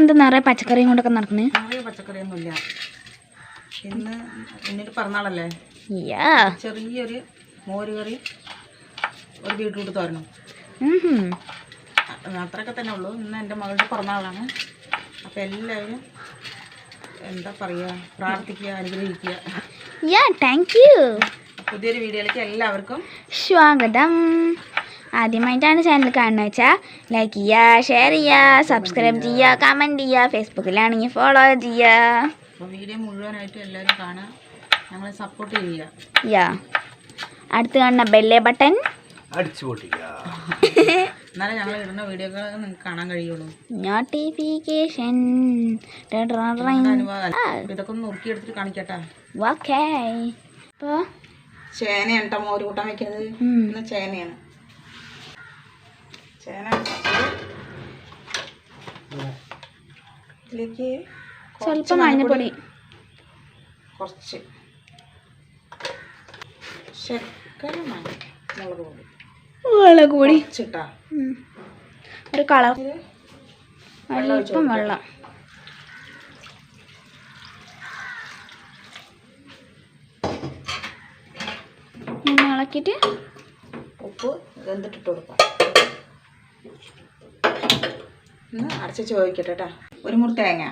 എന്താ നിറയെ പച്ചക്കറിയും കൊണ്ടൊക്കെ നടക്കണേ പച്ചക്കറിയൊന്നുമില്ല. ഇന്ന് എന്നിട്ട് പിറന്നാളല്ലേ? ചെറിയൊരു മോര് കറി ഒരു ബീട്രൂട്ട് തോരണം. അത്രയൊക്കെ തന്നെ ഉള്ളൂ. ഇന്ന് എന്റെ മകളുടെ പിറന്നാളാണ്. അപ്പോൾ എല്ലാവരും എന്താ പറയുക? പ്രാർത്ഥിക്കുക അനുഗ്രഹിക്കുക. യാ താങ്ക് യു പുതിയൊരു വീഡിയോയിലേക്ക് എല്ലാവർക്കും സ്വാഗതം. ആദ്യമായിട്ടാണ് ചാനൽ കാണുന്നത് വെച്ചാൽ ലൈക്ക് ചെയ്യുക ഷെയർ ചെയ്യുക സബ്സ്ക്രൈബ് ചെയ്യുക കമന്റ് ചെയ്യുക ഫേസ്ബുക്കിലാണെങ്കിൽ ഫോളോ ചെയ്യുക വീഡിയോ മുഴുവനായിട്ട് എല്ലാവരും കാണുക. ഞങ്ങളെ സപ്പോർട്ട് ചെയ്യുക. യാ. അടുത്ത് കാണുന്ന ബെല്ലേ ബട്ടൺ അടിച്ചു പൊട്ടിക്കുക. എന്നാലേ ഞങ്ങൾ ഇടുന്ന നിങ്ങൾക്ക് കാണാൻ കഴിയുള്ളൂ. നോട്ടിഫിക്കേഷൻ നിങ്ങളുടെ അനുഭവം അപ്പോൾ ഇതൊക്കെ ഒന്ന് നുറുക്കിയെടുത്തിട്ട് കാണിക്കട്ടെ. ഓക്കേ അപ്പോൾ ചേനയാണ് കേട്ടോ മോര് കൂട്ടാൻ വെക്കുന്നത് ചേനയാണ്. ചേന ഇതിലേക്ക് സ്വല്പം മഞ്ഞപ്പൊടി. കുറച്ച്. ശർക്കര മുളക് പൊടി മുളക് പൊടി ഒരു കളർ. അല്പം വെള്ളം ഇളക്കിയിട്ട് ഉപ്പ് വെന്തിട്ടിട്ട് കൊടുക്കാം. ഒന്ന് അടച്ച് ചോദിക്കട്ടെ കേട്ടോ ഒരു മുറി തേങ്ങ.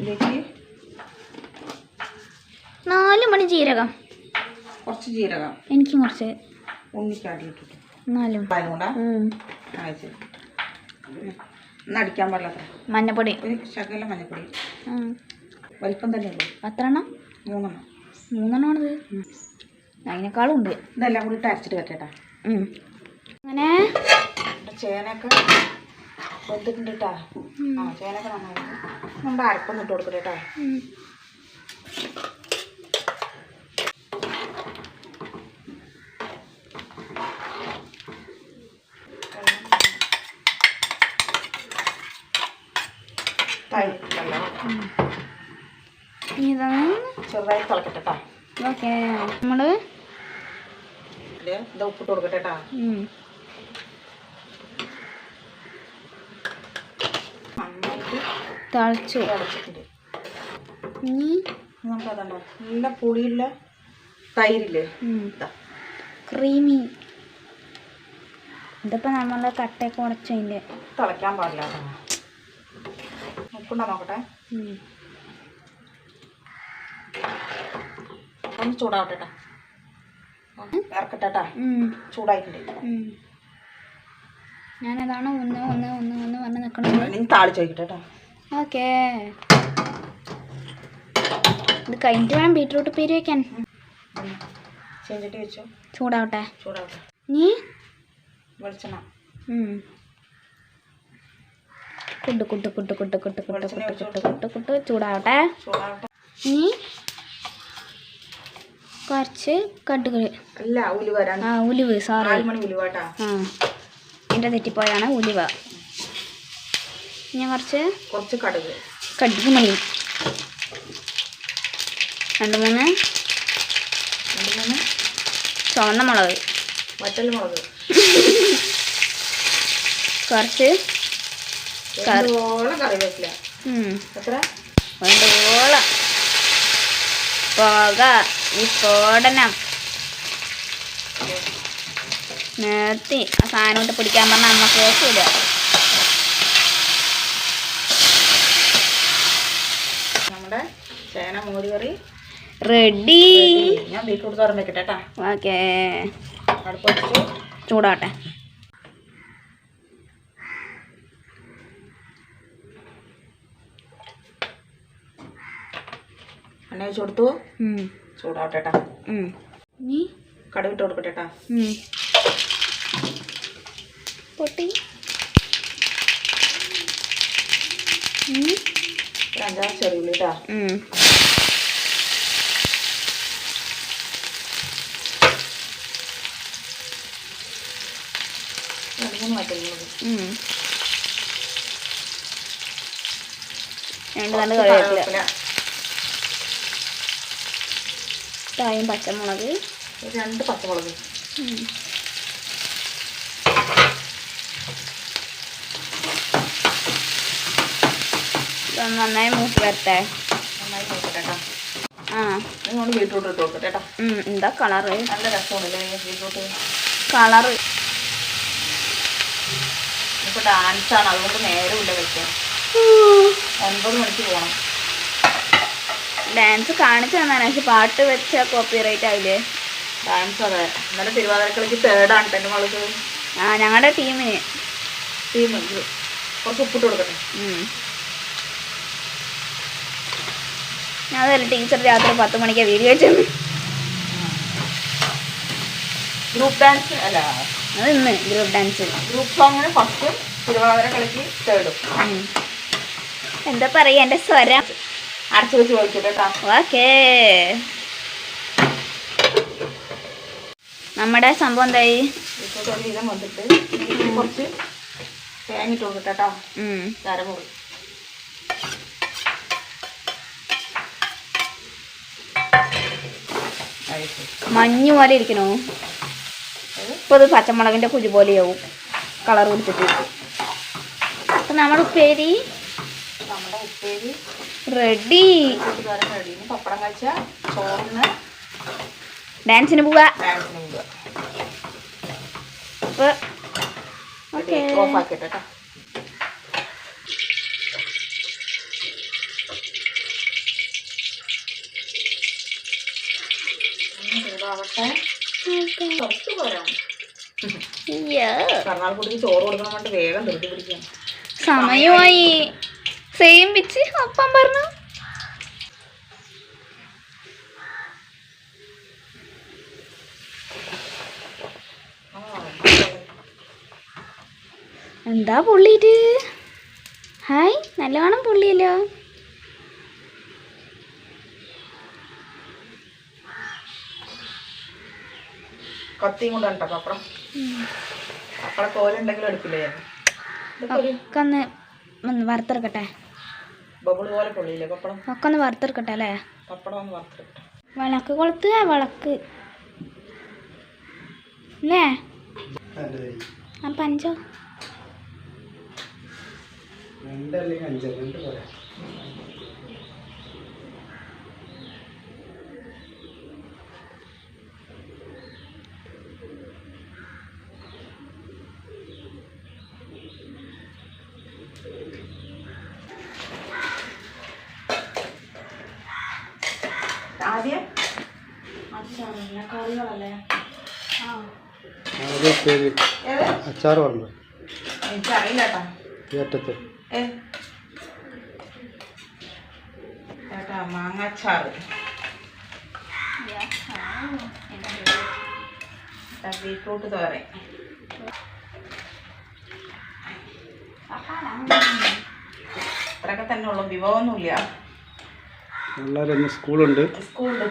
ഇതിലേക്ക് നാല് മണി ജീരകം. കുറച്ച് ജീരകം. എനിക്ക് കുറച്ച്. നാലും. അടിക്കാൻ പാടില്ല മഞ്ഞപ്പൊടി. ഒരു ശകല മഞ്ഞപ്പൊടി. വലിപ്പം തന്നെ അത്ര എത്ര എണ്ണം മൂന്നെണ്ണം. മൂന്നെണ്ണമാണിത്. അതിനേക്കാളും ഉണ്ട്. ഇതെല്ലാം കൂടി അരച്ചിട്ട് വെക്കേട്ടാ. അങ്ങനെ? നമ്മുടെ ചേനയൊക്കെ വെന്തിട്ടുണ്ട് കേട്ടാ ആ ചേനയൊക്കെ നന്നായി നമ്മുടെ അരപ്പൊന്നും ഇട്ട് കൊടുക്കട്ടെ കേട്ടാ. ചെറുതായി തിളക്കട്ടെ നമ്മൾ ഓക്കെ. നമ്മൾ ഇതിൽ ഇത് ഉപ്പിട്ട് കൊടുക്കട്ടെ കേട്ടോ തളിച്ചു. തിളച്ചിട്ടുണ്ട് നമുക്ക് അതുണ്ടോ നല്ല പുളിയുള്ള തൈരില്ലേ? ക്രീമി. ഇതിപ്പോൾ നമ്മൾ കട്ടയൊക്കെ ഉടച്ചതിന്റെ തിളയ്ക്കാൻ പാടില്ല ഉപ്പുണ്ടോ നോക്കട്ടെ? ഒന്ന് ചൂടാവട്ടെ ഇറക്കട്ടെ കേട്ടാ ചൂടായിട്ടുണ്ട് ഞാനതാണ് ഒന്ന് ഒന്ന് ഒന്ന് ഒന്ന് വന്ന് നിൽക്കണത് ഇനി താളിച്ച് വയ്ക്കട്ടെ ഓക്കേ ഇത് കഴിഞ്ഞിട്ട് വേണം ബീട്രൂട്ട് പേര് വയ്ക്കാൻ ചൂടാവട്ടെ ചൂടാവട്ടെ നീ വെളിച്ചെണ്ണ കുട്ട് കുട്ട് കുട്ട് കുട്ട് കുട്ട് കുട്ട് കുട്ട് കുട്ട് കുട്ട് കുട്ട് ചൂടാവട്ടെ ചൂടാവട്ടെ ഇനി കുറച്ച് കടുക് അല്ല ഉലുവ ആ ഉലുവ് സോറി ആ. എന്റെ തെറ്റിപ്പോയാണ് ഉലുവ. ഞാൻ കുറച്ച് കുറച്ച് കടുക്. കടുക് മണി രണ്ട് മൂന്ന് രണ്ട് മൂന്ന് ചുവന്ന മുളക്. വറ്റൽ മുളക്. കുറച്ച് കറിവേപ്പില. വേണ്ടോളം പോക. ഈ സ്ഫോടനം നിർത്തി. ആ സാധനം കൊണ്ട് പിടിക്കാൻ പറഞ്ഞാൽ അമ്മ കേൾക്കില്ല നമ്മുടെ ചേന മോര് കറി റെഡി ഞാൻ ബീറ്റ്റൂട്ട് തോരൻ വെക്കട്ടെ കേട്ടോ ഓക്കേ അടുപ്പ് ചൂടാവട്ടെ. എണ്ണ വെച്ച് കൊടുത്തു. ചൂടാവട്ടെ നീ ഇനി കടുകിട്ട് കൊടുക്കട്ടെ കേട്ടാ പൊട്ടി അഞ്ചാറ് ചെറിയുള്ളി കേട്ടാ മാറ്റുന്നത് രണ്ട് നല്ല കറിവേപ്പില. തായും പച്ചമുളക്. രണ്ട് പച്ചമുളക്. നന്നായി മൂത്ത് വരട്ടെ. നന്നായി ആ. നിങ്ങൾ ബീട്രൂട്ട് ഇട്ട് കൊടുക്കട്ടെ കേട്ടോ. എന്താ കളറ്? നല്ല രസമാണല്ലേ ബീട്രൂട്ട്. കളറ്. ഇപ്പോൾ ഡാൻസാണ് അതുകൊണ്ട് നേരമില്ല വെക്കാൻ ഒൻപത് മണിക്ക് പോകണം ഡാൻസ് കാണിച്ചു തന്നാണ് പക്ഷെ പാട്ട് വെച്ച കോപ്പി റൈറ്റ് ആവില്ലേ ഡാൻസ് അതെ. ഇന്നലെ തിരുവാതിരക്കളിക്ക് തേർഡാണ് എന്റെ മകൾക്ക് ആ ഞങ്ങളുടെ ടീമിന്. ടീം കുറച്ച് ഉപ്പിട്ട് കൊടുക്കട്ടെ. ഞാൻ അതല്ല ടീച്ചർ രാത്രി പത്ത് മണിക്ക് വീഡിയോ വെച്ചത് ഗ്രൂപ്പ് ഡാൻസ് അല്ല. അത് ഇന്ന് ഗ്രൂപ്പ് ഡാൻസ് ഗ്രൂപ്പ് സോങ്ങിന് ഫസ്റ്റും തിരുവാതിരക്കളിക്ക് തേർഡും ഉം. എന്താ പറയാ? എന്റെ സ്വരം. അടച്ചു വെച്ച് കളിക്കട്ടെ കേട്ടോ. ഓക്കേ. നമ്മുടെ സംഭവം എന്തായി? വന്നിട്ട് കുറച്ച് കൊടുക്കട്ടെ കേട്ടോ. കരമുറി മഞ്ഞ് പോലെ ഇരിക്കണോ. ഇപ്പൊ ഇത് പച്ചമുളകിന്റെ കുരു പോലെയാവും. കളർ കൊടുത്തിട്ട് അപ്പൊ നമ്മുടെ ഉപ്പേരി നമ്മുടെ ഉപ്പേരി. റെഡി. പപ്പടം കഴിച്ച ചോറിന് ഡാൻസിന് പോവാ. ഡാൻസിന് ഓഫ് കേട്ടോ. സമയമായി. സെയിം വെച്ച് അപ്പം പറഞ്ഞു. എന്താ പുള്ളിയിട്ട് ഹായ് നല്ലവണ്ണം പുള്ളിയല്ലോ. കത്തിയും കൊണ്ട് കേട്ടോ പപ്പടം. പപ്പടം കോലുണ്ടെങ്കിലും എടുക്കില്ലേ? ഒക്കെ ഒന്ന് വറുത്തെടുക്കട്ടെ. ബബിൾ പോലെ പൊള്ളിയില്ലേ? പപ്പടം? ഒക്കെ ഒന്ന് വറുത്തെടുക്കട്ടെ അല്ലേ? പപ്പടം ഒന്ന് വറുത്തെടുക്കട്ടെ. വിളക്ക് കൊളുത്തുക വിളക്ക്. അല്ലേ ആ പഞ്ചോ? രണ്ടല്ലെങ്കിൽ അഞ്ച്? രണ്ട് പോരാ. ആദ്യം? അച്ചാറല്ല കറികളല്ലേ? അച്ചാർ പറഞ്ഞു എനിക്കറിയില്ല കേട്ടോ ഈ അറ്റത്ത് ഏ? ചേട്ടാ മാങ്ങാച്ചാറ്. ബീട്രൂട്ട് തോരൻ. ഇത്രയൊക്കെ തന്നെ ഉള്ളു. വിഭവമൊന്നുമില്ല. പിള്ളേർ ഇന്ന് സ്കൂളുണ്ട്.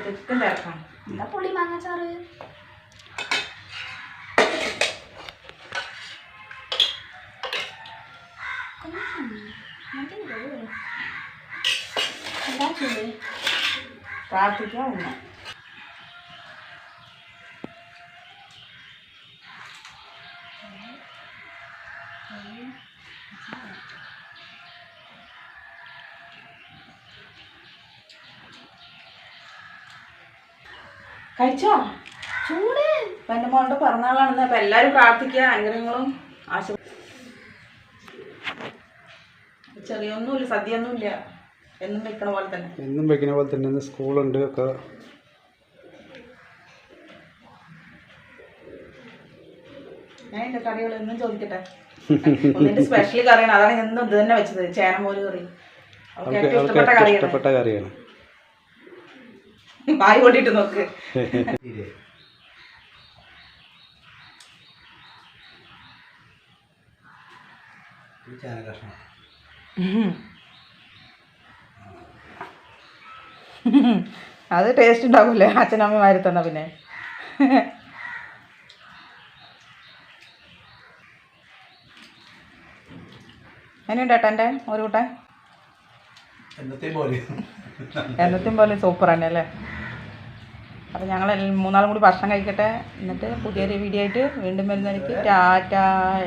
തിക്കും തിരക്കാണ്. എന്താ മാങ്ങാച്ചാറ്? പ്രാർത്ഥിക്കാൻ കഴിച്ചോ? ചൂട്. എന്റെ എന്റെ മോളുടെ പിറന്നാളാണെന്ന് അപ്പൊ എല്ലാവരും പ്രാർത്ഥിക്കുക അനുഗ്രഹങ്ങളും ആശ ചെറിയൊന്നുമില്ല സദ്യ ഒന്നുമില്ല എന്നും വെക്കണ പോലെ തന്നെ. എന്നും വെക്കണ പോലെ തന്നെ സ്കൂളുണ്ട് ഒക്കെ. ഞാൻ എന്റെ കറികൾ എന്നും ചോദിക്കട്ടെ? ഒന്നിന്റെ സ്പെഷ്യൽ കറിയാണ്. അതാണ് എന്നും ഇത് തന്നെ വെച്ചത് ചേനമോര് കറി. ഇഷ്ടപ്പെട്ട കറിയാണ്. വായി കൊണ്ടിട്ട് നോക്ക്. അത് ടേസ്റ്റ് ഉണ്ടാവില്ലേ അച്ഛനമ്മമാര് തന്ന പിന്നെ. ഏട്ടാ എന്റെ ഒരു കൂട്ടൻ പോലെ. എന്നത്തെയും പോലെ സൂപ്പർ തന്നെ അല്ലേ അപ്പം ഞങ്ങൾ മൂന്നാളും കൂടി ഭക്ഷണം കഴിക്കട്ടെ. എന്നിട്ട് പുതിയൊരു വീഡിയോ ആയിട്ട് വീണ്ടും വരുന്നതായിരിക്കും. ടാറ്റ.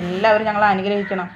എല്ലാവരും ഞങ്ങളെ അനുഗ്രഹിക്കണം.